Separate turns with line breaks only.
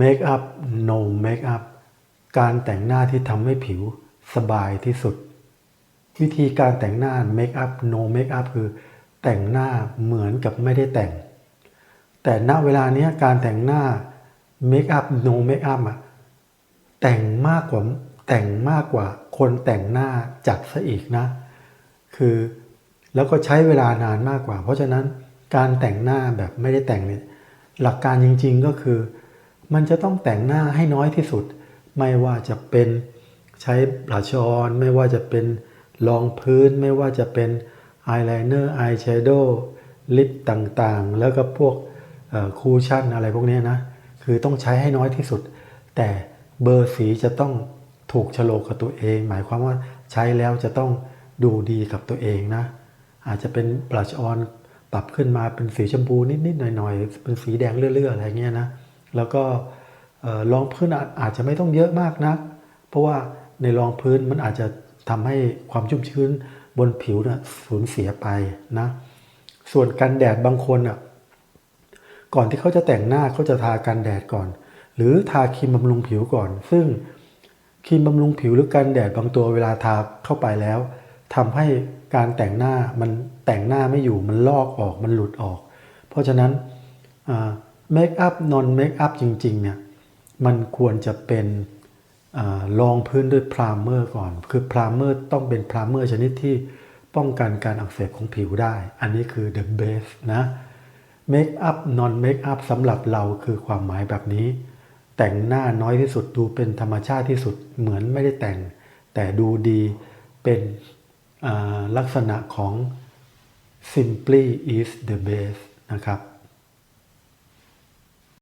make up no make up การแต่งหน้าที่ทำให้ผิวสบายที่สุด วิธีการแต่งหน้า make up no make up คือ แต่งหน้าเหมือนกับไม่ได้แต่ง แต่ณเวลาเนี้ยการแต่งหน้า make up no make up อะแต่งมากกว่าแต่งมากกว่าคนแต่งหน้าจัดซะอีกนะ คือแล้วก็ใช้เวลานานมากกว่า เพราะฉะนั้นการแต่งหน้าแบบไม่ได้แต่งเนี่ยหลักการจริง ๆก็คือ มันจะต้องแต่งหน้าให้น้อยที่สุด ไม่ว่าจะเป็นใช้บลัชอนไม่ว่าจะเป็นรองพื้น ไม่ว่าจะเป็นอายไลเนอร์อายแชโดว์ลิปต่างๆ แล้วก็พวกคูชั่นอะไรพวกนี้นะ คือต้องใช้ให้น้อยที่สุด แต่เบอร์สีจะต้องถูกโฉลกกับตัวเอง หมายความว่าใช้แล้วจะต้องดูดีกับตัวเองนะ อาจจะเป็นบลัชออนปรับขึ้นมาเป็นสีชมพูนิดๆหน่อยๆ เป็นสีแดงเลื่อๆอะไรเงี้ยนะ แล้วก็รองพื้นอาจอาจจะไม่ต้องเยอะมากนัก เพราะว่าในรองพื้นมันอาจจะทำให้ความชุ่มชื้นบนผิวนะสูญเสียไปนะ ส่วนกันแดดบางคนอะก่อนที่เขาจะแต่งหน้าเขาจะทากันแดดก่อน หรือทาครีมบำรุงผิวก่อน ซึ่งครีมบำรุงผิวหรือกันแดดบางตัวเวลาทาเข้าไปแล้วทำให้การแต่งหน้ามันแต่งหน้าไม่อยู่มันลอกออกมันหลุดออก เพราะฉะนั้น เมคอัพนอนเมคอัพจริงๆเนี่ยมันควรจะเป็นอลองพื้นด้วยพรามเมอร์ก่อน คือพรามเมอร์ต้องเป็นพรามเมอร์ชนิดที่ป้องกันการอักเสบของผิวได้ อันนี้คือ the best นะเมคอัพนอนเมคอัพสำหรับเราคือความหมายแบบนี้ แต่งหน้าน้อยที่สุดดูเป็นธรรมชาติที่สุดเหมือนไม่ได้แต่ง แต่ดูดีเป็นลักษณะของ simply is the best นะครับ